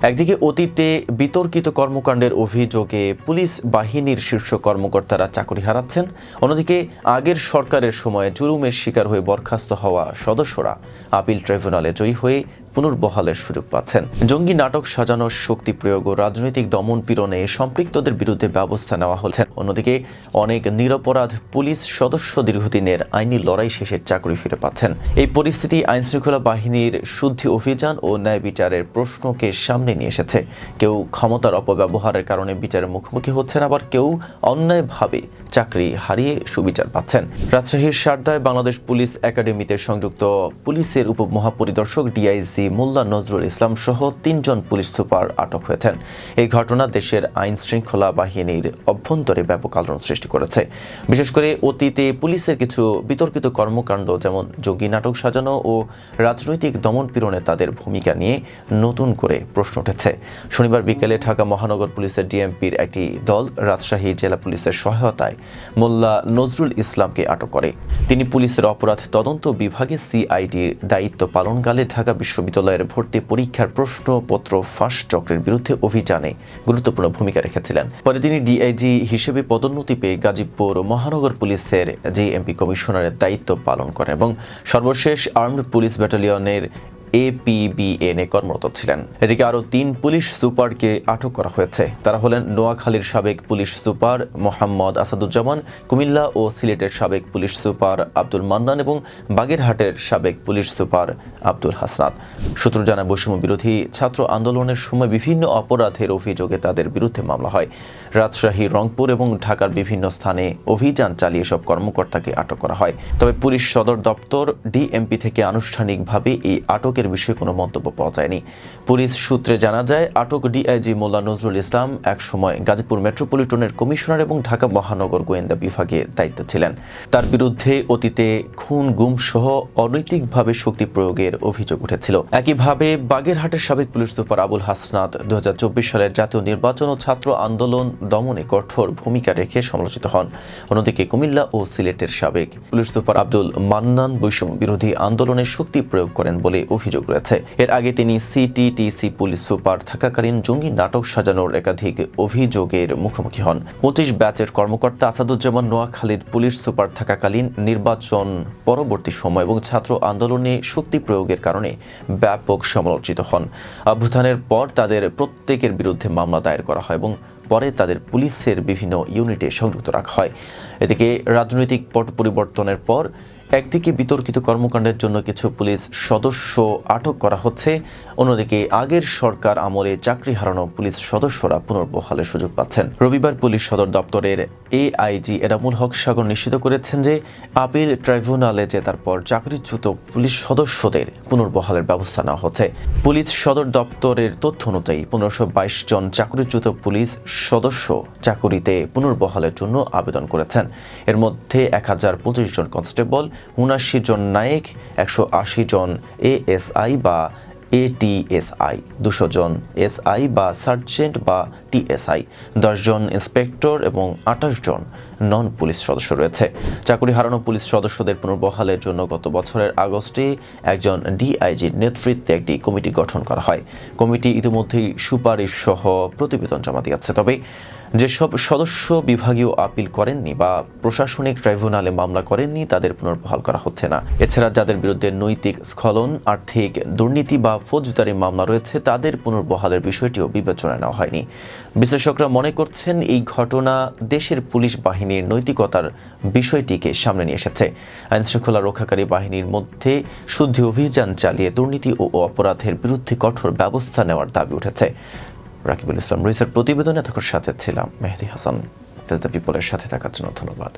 একদিকে অতীতে বিতর্কিত কর্মকাণ্ডের অভিযোগে পুলিশ বাহিনীর শীর্ষ কর্মকর্তারা চাকরি হারাচ্ছেন। অন্যদিকে আগের সরকারের সময় জুলুমের শিকার হয়ে বরখাস্ত হওয়া সদস্যরা আপিল ট্রাইব্যুনালে জয়ী হয়ে পুনর্বহালের সুযোগ পাচ্ছেন। জঙ্গি নাটক সাজানোর শক্তি প্রয়োগ ও রাজনৈতিক দমন পীড়নে সম্পৃক্তদের বিরুদ্ধে ব্যবস্থা নেওয়া হচ্ছে। অন্যদিকে, অনেক নিরপরাধ পুলিশ সদস্য দীর্ঘদিনের আইনি লড়াই শেষে চাকরি ফিরে পাচ্ছেন। এই পরিস্থিতি আইনশৃঙ্খলা বাহিনীর শুদ্ধি অভিযান ও ন্যায় বিচারের প্রশ্নকে সামনে নিয়ে এসেছে। কেউ ক্ষমতার অপব্যবহারের কারণে বিচারের মুখোমুখি হচ্ছেন, আবার কেউ অন্যায়ভাবে চাকরি হারিয়ে সুবিচার পাচ্ছেন। রাজশাহীর সারদায় বাংলাদেশ পুলিশ একাডেমিতে সংযুক্ত পুলিশের উপমহাপরিদর্শক ডিআইজি মোল্লা নজরুল ইসলাম সহ তিনজন পুলিশ সুপার আটক হয়েছেন। এই ঘটনা দেশের আইন শৃঙ্খলা বাহিনীর অভ্যন্তরে ব্যাপক আলোড়ন সৃষ্টি করেছে। বিশেষ করে অতীতে পুলিশের কিছু বিতর্কিত কর্মকাণ্ড যেমন জঙ্গি নাটক সাজানো ও রাজনৈতিক দমন পীড়নে তাদের ভূমিকা নিয়ে নতুন করে প্রশ্ন উঠেছে। শনিবার বিকেলে ঢাকা মহানগর পুলিশের ডিএমপির একটি দল রাজশাহী জেলা পুলিশের সহায়তায় মোল্লা নজরুল ইসলামকে আটক করে। তিনি পুলিশের অপরাধ তদন্ত বিভাগে সিআইডির দায়িত্ব পালনকালে ঢাকা বিশ্ববিদ্যালয়ের ভর্তি পরীক্ষার প্রশ্নপত্র ফাঁস চক্রের বিরুদ্ধে অভিযানে গুরুত্বপূর্ণ ভূমিকা রেখেছিলেন। পরে তিনি ডিআইজি হিসেবে পদোন্নতি পেয়ে গাজীপুর মহানগর পুলিশের জেএমপি কমিশনারের দায়িত্ব পালন করেন এবং সর্বশেষ আর্মড পুলিশ ব্যাটালিয়নের এপিবিএন কর্মরত ছিলেন। এদিকে আরও তিন পুলিশ সুপারকে আটক করা হয়েছে। তারা হলেন নোয়াখালীর সাবেক পুলিশ সুপার মোহাম্মদ আসাদুজ্জামান, কুমিল্লা ও সিলেটের সাবেক পুলিশ সুপার আব্দুল মান্নান এবং বাগেরহাটের সাবেক পুলিশ সুপার আব্দুল হাসনাত। সূত্র জানা বৈষম্য বিরোধী ছাত্র আন্দোলনের সময় বিভিন্ন অপরাধের অভিযোগে তাদের বিরুদ্ধে মামলা হয়। রাজশাহী, রংপুর এবং ঢাকার বিভিন্ন স্থানে অভিযান চালিয়ে সব কর্মকর্তাকে আটক করা হয়। তবে পুলিশ সদর দপ্তর ডিএমপি থেকে আনুষ্ঠানিকভাবে এই আটকের বিষয়ে কোনো মন্তব্য পাওয়া যায়নি। পুলিশ সূত্রে জানা যায়, আটক ডিআইজি মোল্লা নজরুল ইসলাম একসময় গাজীপুর মেট্রোপলিটনের কমিশনার এবং ঢাকা মহানগর গোয়েন্দা বিভাগে দায়িত্ব ছিলেন। তার বিরুদ্ধে অতীতে খুন গুম সহ অনৈতিকভাবে শক্তি প্রয়োগের অভিযোগ উঠেছিল। একইভাবে বাগেরহাটের সাবেক পুলিশ সুপার আবুল হাসনাত দু হাজার চব্বিশ সালের জাতীয় নির্বাচন ও ছাত্র আন্দোলন দমনে কঠোর ভূমিকা রেখে সমালোচিত হন। অন্যদিকে কুমিল্লা ও সিলেটের সাবেক পুলিশ সুপার আব্দুল মান্নান বৈষম্য বিরোধী আন্দোলনে শক্তি প্রয়োগ করেন বলে অভিযোগ রয়েছে। এর আগে তিনি সিটিটিসি পুলিশ সুপার থাকাকালীন জঙ্গি নাটক সাজানোর একাধিক অভিযোগের মুখোমুখি হন। পঁচিশ ব্যাচের কর্মকর্তা আসাদুজ্জামান নোয়াখালীর পুলিশ সুপার থাকাকালীন নির্বাচন পরবর্তী সময় এবং ছাত্র আন্দোলনে শক্তি প্রয়োগের কারণে ব্যাপক সমালোচিত হন। অভ্যুত্থানের পর তাদের প্রত্যেকের বিরুদ্ধে মামলা দায়ের করা হয় এবং পরে তাদের পুলিশের বিভিন্ন ইউনিটে সংযুক্ত রাখা হয়। এদিকে রাজনৈতিক পট পরিবর্তনের পর একদিকে বিতর্কিত কর্মকাণ্ডের জন্য কিছু পুলিশ সদস্য আটক করা হচ্ছে, অন্যদিকে আগের সরকার আমলে চাকরি হারানো পুলিশ সদস্যরা পুনর্বহালের সুযোগ পাচ্ছেন। রবিবার পুলিশ সদর দপ্তরের এআইজি এনামুল হক সাগর নিশ্চিত করেছেন যে আপিল ট্রাইব্যুনালে জেতার পর চাকরিচ্যুত পুলিশ সদস্যদের পুনর্বহালের ব্যবস্থা নেওয়া হচ্ছে। পুলিশ সদর দপ্তরের তথ্য অনুযায়ী পনেরোশো বাইশ জন চাকরিচ্যুত পুলিশ সদস্য চাকুরিতে পুনর্বহালের জন্য আবেদন করেছেন। এর মধ্যে এক হাজার পঁচিশ জন কনস্টেবল উনাশি জন নায়েক, একশো আশি জন এএসআই বা এটিএসআই, দুশো জন এসআই বা সার্জেন্ট বা টিএসআই জন ইন্সপেক্টর এবং আঠাশ জন নন পুলিশ সদস্য রয়েছে। চাকরি হারানো পুলিশ সদস্যদের পুনর্বহালের জন্য গত বছরের আগস্টে একজন ডিআইজির নেতৃত্বে একটি কমিটি গঠন করা হয়। কমিটি ইতিমধ্যেই সুপারিশ সহ প্রতিবেদন জমা দিয়েছে। তবে যেসব সদস্য বিভাগীয় আপিল করেননি বা প্রশাসনিক ট্রাইব্যুনালে মামলা করেননি, তাদের পুনর্বহাল করা হচ্ছে না। এছাড়া যাদের বিরুদ্ধে নৈতিক স্খলন, আর্থিক দুর্নীতি বা ফৌজদারি মামলা রয়েছে, তাদের পুনর্বহালের বিষয়টিও বিবেচনায় নেওয়া হয়নি। বিশ্লেষকরা মনে করছেন, এই ঘটনা দেশের পুলিশ বাহিনীর নৈতিকতার বিষয়টিকে সামনে নিয়ে এসেছে। আইনশৃঙ্খলা রক্ষাকারী বাহিনীর মধ্যে শুদ্ধি অভিযান চালিয়ে দুর্নীতি ও অপরাধের বিরুদ্ধে কঠোর ব্যবস্থা নেওয়ার দাবি উঠেছে। রাকিবুল ইসলাম রুইসের প্রতিবেদনে তখন সাথে ছিলাম মেহেদি হাসান। ফেস দ্য পিপলের সাথে থাকার জন্য ধন্যবাদ।